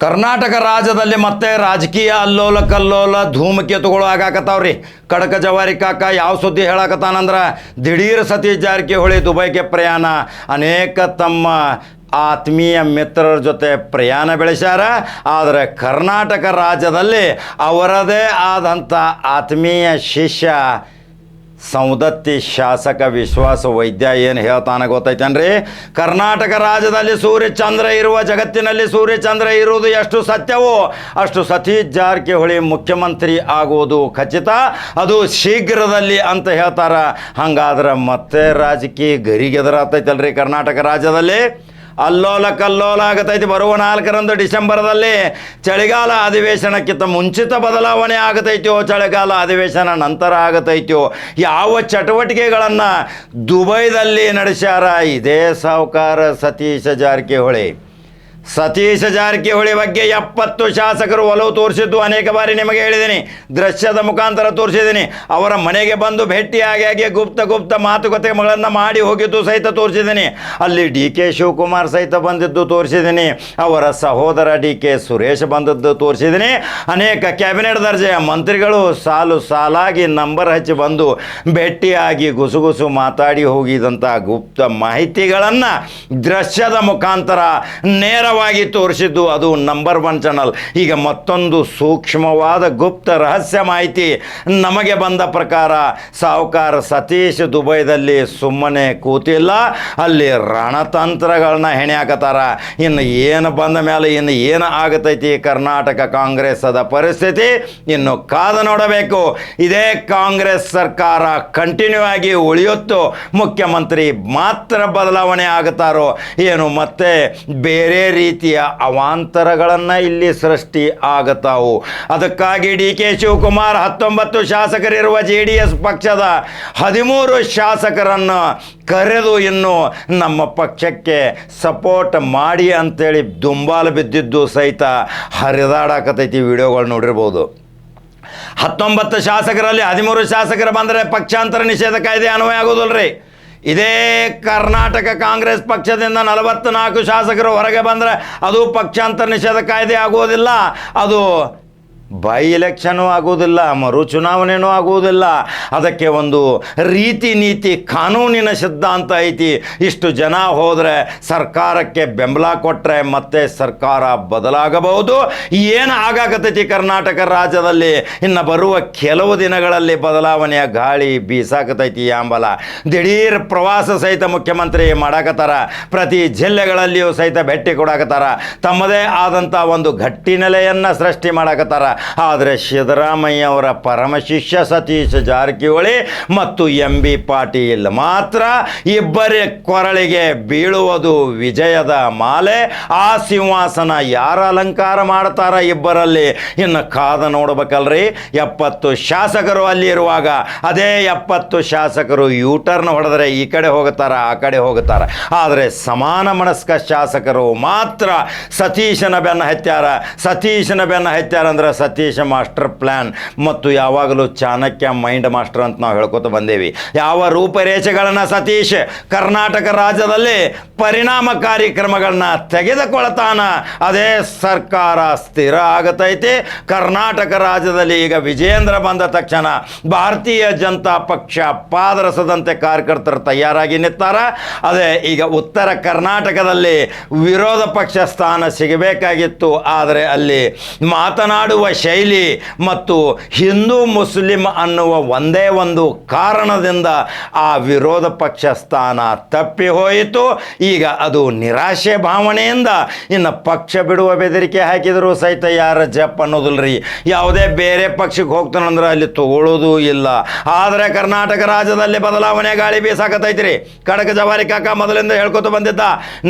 ಕರ್ನಾಟಕ ರಾಜ್ಯದಲ್ಲಿ ಮತ್ತೆ ರಾಜಕೀಯ ಅಲ್ಲೋಲ ಕಲ್ಲೋಲ ಧೂಮಕೇತುಗಳು ಆಗಾಕತ್ತಾವ್ರಿ ಕಡಕ ಜವಾರಿ ಕಾಕ ಯಾವ ಸುದ್ದಿ ಹೇಳಕತ್ತಾನಂದ್ರ ದಿಢೀರ್ ಸತೀಶ್ ಜಾರಕಿಹೊಳಿ ದುಬೈಗೆ ಪ್ರಯಾಣ. ಅನೇಕ ತಮ್ಮ ಆತ್ಮೀಯ ಮಿತ್ರರ ಜೊತೆ ಪ್ರಯಾಣ ಬೆಳೆಸ್ಯಾರ. ಆದರೆ ಕರ್ನಾಟಕ ರಾಜ್ಯದಲ್ಲಿ ಅವರದೇ ಆದಂಥ ಆತ್ಮೀಯ ಶಿಷ್ಯ ಸೌದತ್ತಿ ಶಾಸಕ ವಿಶ್ವಾಸ ವೈದ್ಯ ಏನು ಹೇಳ್ತಾನ ಗೊತ್ತೈತೇನ್ರಿ? ಕರ್ನಾಟಕ ರಾಜ್ಯದಲ್ಲಿ ಸೂರ್ಯ ಚಂದ್ರ ಇರುವ ಜಗತ್ತಿನಲ್ಲಿ ಸೂರ್ಯ ಚಂದ್ರ ಇರುವುದು ಎಷ್ಟು ಸತ್ಯವೋ ಅಷ್ಟು ಸತೀಶ್ ಜಾರಕಿಹೊಳಿ ಮುಖ್ಯಮಂತ್ರಿ ಆಗುವುದು ಖಚಿತ. ಅದು ಶೀಘ್ರದಲ್ಲಿ ಅಂತ ಹೇಳ್ತಾರ. ಹಂಗಾದ್ರೆ ಮತ್ತೆ ರಾಜಕೀಯ ಗರಿಗೆದರಾತೈತಲ್ರಿ ಕರ್ನಾಟಕ ರಾಜ್ಯದಲ್ಲಿ. ಅಲ್ಲೋಲ ಕಲ್ಲೋಲ ಆಗತೈತಿ. ಬರುವ ನಾಲ್ಕರಂದು ಡಿಸೆಂಬರ್ದಲ್ಲಿ ಚಳಿಗಾಲ ಅಧಿವೇಶನಕ್ಕಿಂತ ಮುಂಚಿತ ಬದಲಾವಣೆ ಆಗತೈತೋ, ಚಳಿಗಾಲ ಅಧಿವೇಶನ ನಂತರ ಆಗತೈತೋ, ಯಾವ ಚಟುವಟಿಕೆಗಳನ್ನು ದುಬೈದಲ್ಲಿ ನಡೆಸ್ಯಾರ, ಇದೇ ಸಾಹುಕಾರ ಸತೀಶ ಜಾರಕಿಹೊಳಿ. ಸತೀಶ ಜಾರಕಿಹೊಳಿ ಬಗ್ಗೆ ಎಪ್ಪತ್ತು ಶಾಸಕರು ಒಲವು ತೋರಿಸಿದ್ದು ಅನೇಕ ಬಾರಿ ನಿಮಗೆ ಹೇಳಿದ್ದೀನಿ. ದೃಶ್ಯದ ಮುಖಾಂತರ ತೋರಿಸಿದ್ದೀನಿ. ಅವರ ಮನೆಗೆ ಬಂದು ಭೇಟಿಯಾಗಿ ಗುಪ್ತ ಗುಪ್ತ ಮಾತುಕತೆಗಳನ್ನು ಮಾಡಿ ಹೋಗಿದ್ದು ಸಹಿತ ತೋರಿಸಿದ್ದೀನಿ. ಅಲ್ಲಿ ಡಿ ಕೆ ಶಿವಕುಮಾರ್ ಸಹಿತ ಬಂದಿದ್ದು ತೋರಿಸಿದ್ದೀನಿ. ಅವರ ಸಹೋದರ ಡಿ ಕೆ ಸುರೇಶ್ ಬಂದದ್ದು ತೋರಿಸಿದ್ದೀನಿ. ಅನೇಕ ಕ್ಯಾಬಿನೆಟ್ ದರ್ಜೆಯ ಮಂತ್ರಿಗಳು ಸಾಲು ಸಾಲಾಗಿ ನಂಬರ್ ಹಚ್ಚಿ ಬಂದು ಭೇಟಿಯಾಗಿ ಗುಸುಗುಸು ಮಾತಾಡಿ ಹೋಗಿದಂಥ ಗುಪ್ತ ಮಾಹಿತಿಗಳನ್ನು ದೃಶ್ಯದ ಮುಖಾಂತರ ನೇರವಾಗಿ ತೋರಿಸಿದ್ದು ಅದು ನಂಬರ್ ಒನ್ ಚಾನಲ್ ಈಗ ಮತ್ತೊಂದು ಸೂಕ್ಷ್ಮವಾದ ಗುಪ್ತ ರಹಸ್ಯ ಮಾಹಿತಿ ನಮಗೆ ಬಂದ ಪ್ರಕಾರ ಸಾಹುಕಾರ ಸತೀಶ್ ದುಬೈದಲ್ಲಿ ಸುಮ್ಮನೆ ಕೂತಿಲ್ಲ. ಅಲ್ಲಿ ರಣತಂತ್ರಗಳನ್ನ ಹೆಣೆ ಹಾಕತಾರ ಇನ್ನು ಏನು ಬಂದ ಮೇಲೆ ಇನ್ನು ಏನು ಆಗತೈತಿ ಕರ್ನಾಟಕ ಕಾಂಗ್ರೆಸ್ಸದ ಪರಿಸ್ಥಿತಿ? ಇನ್ನು ಕಾದು ನೋಡಬೇಕು. ಇದೇ ಕಾಂಗ್ರೆಸ್ ಸರ್ಕಾರ ಕಂಟಿನ್ಯೂ ಆಗಿ ಉಳಿಯುತ್ತೋ. ಮುಖ್ಯಮಂತ್ರಿ ಮಾತ್ರ ಬದಲಾವಣೆ ಆಗುತ್ತಾರೋ ಏನು ಮತ್ತೆ ಬೇರೆ ರೀತಿಯ ಅವಾಂತರಗಳನ್ನು ಇಲ್ಲಿ ಸೃಷ್ಟಿ ಆಗತಾವು. ಅದಕ್ಕಾಗಿ ಡಿ ಕೆ ಶಿವಕುಮಾರ್ ಹತ್ತೊಂಬತ್ತು ಶಾಸಕರಿರುವ ಜೆ ಡಿ ಎಸ್ ಪಕ್ಷದ ಹದಿಮೂರು ಶಾಸಕರನ್ನು ಕರೆದು ಇನ್ನು ನಮ್ಮ ಪಕ್ಷಕ್ಕೆ ಸಪೋರ್ಟ್ ಮಾಡಿ ಅಂತೇಳಿ ದುಂಬಾಲು ಬಿದ್ದಿದ್ದು ಸಹಿತ ಹರಿದಾಡಕತೈತಿ ವಿಡಿಯೋಗಳು ನೋಡಿರ್ಬೋದು. ಹತ್ತೊಂಬತ್ತು ಶಾಸಕರಲ್ಲಿ ಹದಿಮೂರು ಶಾಸಕರು ಬಂದರೆ ಪಕ್ಷಾಂತರ ನಿಷೇಧ ಕಾಯ್ದೆ ಅನ್ವಯ ಆಗೋದಿಲ್ರಿ. ಇದೇ ಕರ್ನಾಟಕ ಕಾಂಗ್ರೆಸ್ ಪಕ್ಷದಿಂದ ನಲವತ್ತ್ನಾಲ್ಕು ಶಾಸಕರು ಹೊರಗೆ ಬಂದರೆ ಅದು ಪಕ್ಷಾಂತರ ನಿಷೇಧ ಕಾಯ್ದೆ ಆಗುವುದಿಲ್ಲ. ಅದು ಬೈ ಎಲೆಕ್ಷನು ಆಗುವುದಿಲ್ಲ ಮರು ಚುನಾವಣೆನೂ ಆಗುವುದಿಲ್ಲ. ಅದಕ್ಕೆ ಒಂದು ರೀತಿ ನೀತಿ, ಕಾನೂನಿನ ಸಿದ್ಧಾಂತ ಐತಿ. ಇಷ್ಟು ಜನ ಹೋದರೆ ಸರ್ಕಾರಕ್ಕೆ ಬೆಂಬಲ ಕೊಟ್ಟರೆ ಮತ್ತೆ ಸರ್ಕಾರ ಬದಲಾಗಬಹುದು. ಏನು ಆಗಾಕತೈತಿ ಕರ್ನಾಟಕ ರಾಜ್ಯದಲ್ಲಿ? ಇನ್ನು ಬರುವ ಕೆಲವು ದಿನಗಳಲ್ಲಿ ಬದಲಾವಣೆಯ ಗಾಳಿ ಬೀಸಾಕತೈತಿ ಎಂಬಲ ದಿಢೀರ್ ಪ್ರವಾಸ ಸಹಿತ ಮುಖ್ಯಮಂತ್ರಿ ಮಾಡಾಕತ್ತಾರ. ಪ್ರತಿ ಜಿಲ್ಲೆಗಳಲ್ಲಿಯೂ ಸಹಿತ ಭೇಟಿ ಕೊಡಾಕತ್ತಾರ. ತಮ್ಮದೇ ಆದಂಥ ಒಂದು ಗಟ್ಟಿ ನೆಲೆಯನ್ನು ಸೃಷ್ಟಿ ಮಾಡಾಕತ್ತಾರ. ಆದರೆ ಸಿದ್ದರಾಮಯ್ಯ ಅವರ ಪರಮಶಿಷ್ಯ ಸತೀಶ ಜಾರಕಿಹೊಳಿ ಮತ್ತು ಎಂ ಬಿ ಪಾಟೀಲ್ ಮಾತ್ರ ಇಬ್ಬರ ಕೊರಳಿಗೆ ಬೀಳುವುದು ವಿಜಯದ ಮಾಲೆ. ಆ ಸಿಂಹಾಸನ ಯಾರ ಅಲಂಕಾರ ಮಾಡ್ತಾರ ಇಬ್ಬರಲ್ಲಿ? ಇನ್ನು ಕಾದ ನೋಡ್ಬೇಕಲ್ರಿ. ಎಪ್ಪತ್ತು ಶಾಸಕರು ಅಲ್ಲಿ ಇರುವಾಗ ಅದೇ ಎಪ್ಪತ್ತು ಶಾಸಕರು ಯೂಟರ್ನ್ ಹೊಡೆದ್ರೆ ಈ ಕಡೆ ಹೋಗುತ್ತಾರ, ಆ ಕಡೆ ಹೋಗುತ್ತಾರ. ಆದರೆ ಸಮಾನ ಮನಸ್ಕ ಶಾಸಕರು ಮಾತ್ರ ಸತೀಶನ ಬೆನ್ನ ಹತ್ಯಾರ. ಸತೀಶನ ಬೆನ್ನ ಹತ್ಯಾರ ಅಂದ್ರೆ ಸತೀಶ ಮಾಸ್ಟರ್ ಪ್ಲ್ಯಾನ್ ಮತ್ತು ಯಾವಾಗಲೂ ಚಾಣಕ್ಯ ಮೈಂಡ್ ಮಾಸ್ಟರ್ ಅಂತ ನಾವು ಹೇಳ್ಕೊತ ಬಂದೇವಿ. ಯಾವ ರೂಪರೇಷೆಗಳನ್ನು ಸತೀಶ್ ಕರ್ನಾಟಕ ರಾಜ್ಯದಲ್ಲಿ ಪರಿಣಾಮಕಾರಿ ಕ್ರಮಗಳನ್ನ ತೆಗೆದುಕೊಳ್ತಾನ, ಅದೇ ಸರ್ಕಾರ ಸ್ಥಿರ ಆಗತೈತಿ. ಕರ್ನಾಟಕ ರಾಜ್ಯದಲ್ಲಿ ಈಗ ವಿಜೇಂದ್ರ ಬಂದ ತಕ್ಷಣ ಭಾರತೀಯ ಜನತಾ ಪಕ್ಷ ಪಾದರಸದಂತೆ ಕಾರ್ಯಕರ್ತರು ತಯಾರಾಗಿ ನಿಂತಾರ. ಅದೇ ಈಗ ಉತ್ತರ ಕರ್ನಾಟಕದಲ್ಲಿ ವಿರೋಧ ಪಕ್ಷ ಸ್ಥಾನ ಸಿಗಬೇಕಾಗಿತ್ತು, ಆದರೆ ಅಲ್ಲಿ ಮಾತನಾಡುವ ಶೈಲಿ ಮತ್ತು ಹಿಂದೂ ಮುಸ್ಲಿಂ ಅನ್ನುವ ಒಂದೇ ಒಂದು ಕಾರಣದಿಂದ ಆ ವಿರೋಧ ಪಕ್ಷ ಸ್ಥಾನ ತಪ್ಪಿ ಹೋಯಿತು. ಈಗ ಅದು ನಿರಾಶೆ ಭಾವನೆಯಿಂದ ಇನ್ನು ಪಕ್ಷ ಬಿಡುವ ಬೆದರಿಕೆ ಹಾಕಿದರೂ ಸಹಿತ ಯಾರ ಜಪ್ ರೀ ಯಾವುದೇ ಬೇರೆ ಪಕ್ಷಕ್ಕೆ ಹೋಗ್ತಾನಂದ್ರೆ ಅಲ್ಲಿ ತಗೊಳ್ಳೋದು ಇಲ್ಲ. ಆದರೆ ಕರ್ನಾಟಕ ರಾಜ್ಯದಲ್ಲಿ ಬದಲಾವಣೆ ಗಾಳಿ ಬೀಸಾಕತೈತ್ರಿ ಕಡಕ ಜವಾರಿ ಕಾಕ ಮೊದಲಿಂದ ಹೇಳ್ಕೊತ ಬಂದಿದ್ದ.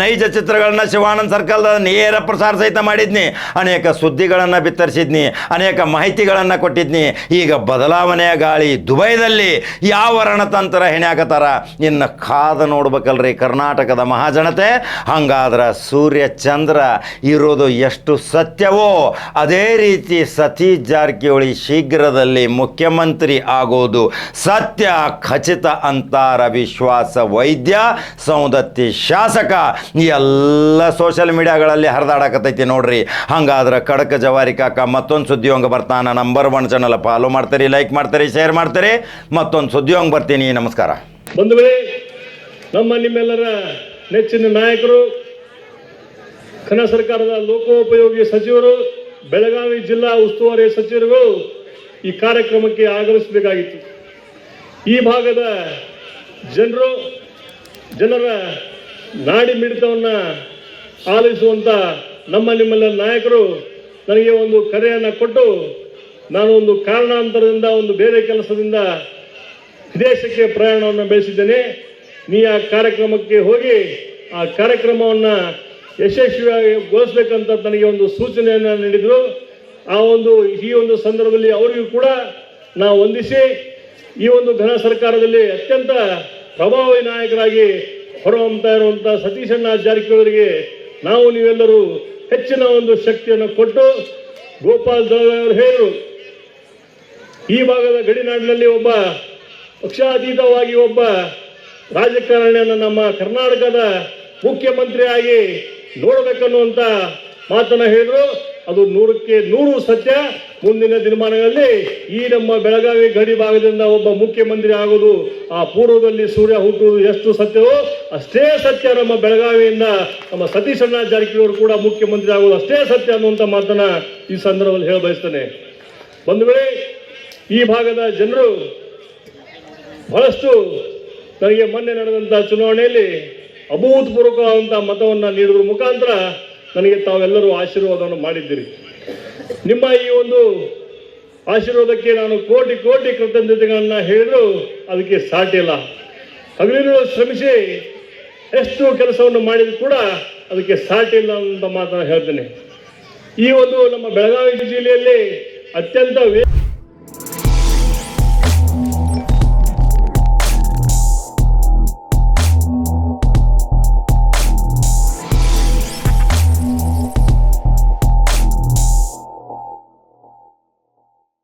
ನೈಜ ಚಿತ್ರಗಳನ್ನ ಶಿವಾನಂದ್ ಸರ್ಕಲ್ದ ನೇರ ಪ್ರಸಾರ ಸಹಿತ ಮಾಡಿದ್ನಿ. ಅನೇಕ ಸುದ್ದಿಗಳನ್ನು ಬಿತ್ತರಿಸಿದ್ನಿ. ಅನೇಕ ಮಾಹಿತಿಗಳನ್ನು ಕೊಟ್ಟಿದ್ನಿ. ಈಗ ಬದಲಾವಣೆಯ ಗಾಳಿ ದುಬೈದಲ್ಲಿ ಯಾವ ರಣತಂತ್ರ ಹೆಣ್ಯಾಕತ್ತಾರ? ಇನ್ನು ಕಾದ ನೋಡ್ಬೇಕಲ್ರಿ ಕರ್ನಾಟಕದ ಮಹಾಜನತೆ. ಹಂಗಾದ್ರೆ ಸೂರ್ಯ ಚಂದ್ರ ಇರೋದು ಎಷ್ಟು ಸತ್ಯವೋ, ಅದೇ ರೀತಿ ಸತೀಶ್ ಜಾರಕಿಹೊಳಿ ಶೀಘ್ರದಲ್ಲಿ ಮುಖ್ಯಮಂತ್ರಿ ಆಗೋದು ಸತ್ಯ, ಖಚಿತ ಅಂತಾರ ವಿಶ್ವಾಸ ವೈದ್ಯ ಸೌದತ್ತಿ ಶಾಸಕ, ಎಲ್ಲ ಸೋಷಿಯಲ್ ಮೀಡಿಯಾಗಳಲ್ಲಿ ಹರಿದಾಡಕತ್ತೈತಿ ನೋಡ್ರಿ. ಹಂಗಾದ್ರೆ ಕಡಕ ಜವಾರಿ ಕಾಕ ಮತ್ತೊಂದು ಸುದ್ದಿಯೊಂಗ ಬರ್ತಾನೆ ನಂಬರ್ ಒನ್ ಚಾನಲ್ ಫಾಲೋ ಮಾಡ್ತೀರಿ ಲೈಕ್ ಮಾಡ್ತೀರಿ ಶೇರ್ ಮಾಡ್ತೀರಿ. ಮತ್ತೊಂದು ಸುದ್ದಿಯೊಂಗ ಬರ್ತೀನಿ, ನಮಸ್ಕಾರ. ಬಂಧುಗಳೇ, ನಮ್ಮ ನಿಮ್ಮೆಲ್ಲರ ನೆಚ್ಚಿನ ನಾಯಕರು, ಕನ್ನಡ ಸರ್ಕಾರದ ಲೋಕೋಪಯೋಗಿ ಸಚಿವರು, ಬೆಳಗಾವಿ ಜಿಲ್ಲಾ ಉಸ್ತುವಾರಿ ಸಚಿವರುಗಳು ಈ ಕಾರ್ಯಕ್ರಮಕ್ಕೆ ಆಗಮಿಸಬೇಕಾಗಿತ್ತು. ಈ ಭಾಗದ ಜನರು, ಜನರ ನಾಡಿ ಮಿಡಿತವನ್ನು ಆಲಿಸುವಂಥ ನಮ್ಮ ನಿಮ್ಮೆಲ್ಲ ನಾಯಕರು ನನಗೆ ಒಂದು ಕರೆಯನ್ನು ಕೊಟ್ಟು ನಾನು ಒಂದು ಕಾರಣಾಂತರದಿಂದ, ಒಂದು ಬೇರೆ ಕೆಲಸದಿಂದ ವಿದೇಶಕ್ಕೆ ಪ್ರಯಾಣವನ್ನು ಬೆಳೆಸಿದ್ದೇನೆ. ನೀ ಆ ಕಾರ್ಯಕ್ರಮಕ್ಕೆ ಹೋಗಿ ಆ ಕಾರ್ಯಕ್ರಮವನ್ನು ಯಶಸ್ವಿಯಾಗಿ ಗೊಳಿಸ್ಬೇಕಂತ ನನಗೆ ಒಂದು ಸೂಚನೆಯನ್ನು ನೀಡಿದರು. ಆ ಒಂದು, ಈ ಒಂದು ಸಂದರ್ಭದಲ್ಲಿ ಅವರಿಗೂ ಕೂಡ ನಾವು ವಂದಿಸಿ, ಈ ಒಂದು ಘನ ಸರ್ಕಾರದಲ್ಲಿ ಅತ್ಯಂತ ಪ್ರಭಾವಿ ನಾಯಕರಾಗಿ ಹೊರಹೊಮ್ಮತಾ ಇರುವಂಥ ಸತೀಶಣ್ಣ ಜಾರಕಿಹೊಳಿಗೆ ನಾವು ನೀವೆಲ್ಲರೂ ಹೆಚ್ಚಿನ ಒಂದು ಶಕ್ತಿಯನ್ನು ಕೊಟ್ಟು ಗೋಪಾಲ್ ದಳವಾಯಿ ಅವರು ಹೇಳಿದರು ಈ ಭಾಗದ ಗಡಿನಾಡಿನಲ್ಲಿ ಒಬ್ಬ ಪಕ್ಷಾತೀತವಾಗಿ ಒಬ್ಬ ರಾಜಕಾರಣಿಯನ್ನು ನಮ್ಮ ಕರ್ನಾಟಕದ ಮುಖ್ಯಮಂತ್ರಿಯಾಗಿ ನೋಡಬೇಕನ್ನುವಂತ ಮಾತನ್ನ ಹೇಳಿದ್ರು. ಅದು ನೂರಕ್ಕೆ ನೂರು ಸತ್ಯ. ಮುಂದಿನ ದಿನಮಾನಗಳಲ್ಲಿ ಈ ನಮ್ಮ ಬೆಳಗಾವಿ ಗಡಿ ಭಾಗದಿಂದ ಒಬ್ಬ ಮುಖ್ಯಮಂತ್ರಿ ಆಗೋದು, ಆ ಪೂರ್ವದಲ್ಲಿ ಸೂರ್ಯ ಹುಟ್ಟುವುದು ಎಷ್ಟು ಸತ್ಯವೋ ಅಷ್ಟೇ ಸತ್ಯ ನಮ್ಮ ಬೆಳಗಾವಿಯಿಂದ ನಮ್ಮ ಸತೀಶಣ್ಣ ಜಾರಕಿಹೊಳಿ ಕೂಡ ಮುಖ್ಯಮಂತ್ರಿ ಆಗೋದು ಅಷ್ಟೇ ಸತ್ಯ ಅನ್ನುವಂಥ ಮಾತನ್ನ ಈ ಸಂದರ್ಭದಲ್ಲಿ ಹೇಳ ಬಯಸ್ತೇನೆ. ವೇಳೆ ಈ ಭಾಗದ ಜನರು ಬಹಳಷ್ಟು ನನಗೆ ಮೊನ್ನೆ ನಡೆದಂಥ ಚುನಾವಣೆಯಲ್ಲಿ ಅಭೂತಪೂರ್ವಕವಾದಂಥ ಮತವನ್ನು ನೀಡೋದ್ರ. ಮುಖಾಂತರ ನನಗೆ ತಾವೆಲ್ಲರೂ ಆಶೀರ್ವಾದವನ್ನು ಮಾಡಿದ್ದೀರಿ. ನಿಮ್ಮ ಈ ಒಂದು ಆಶೀರ್ವಾದಕ್ಕೆ ನಾನು ಕೋಟಿ ಕೋಟಿ ಕೃತಜ್ಞತೆಗಳನ್ನು ಹೇಳಿದ್ರು, ಅದಕ್ಕೆ ಸಾಟಿಲ್ಲ ಇಲ್ಲ ಹಗಲಿರುಳು ಶ್ರಮಿಸಿ ಎಷ್ಟು ಕೆಲಸವನ್ನು ಮಾಡಿದ್ರು ಕೂಡ ಅದಕ್ಕೆ ಸಾಟಿಲ್ಲ ಅಂತ ಮಾತನ್ನು ಹೇಳ್ತೇನೆ. ಈ ಒಂದು ನಮ್ಮ ಬೆಳಗಾವಿ ಜಿಲ್ಲೆಯಲ್ಲಿ ಅತ್ಯಂತ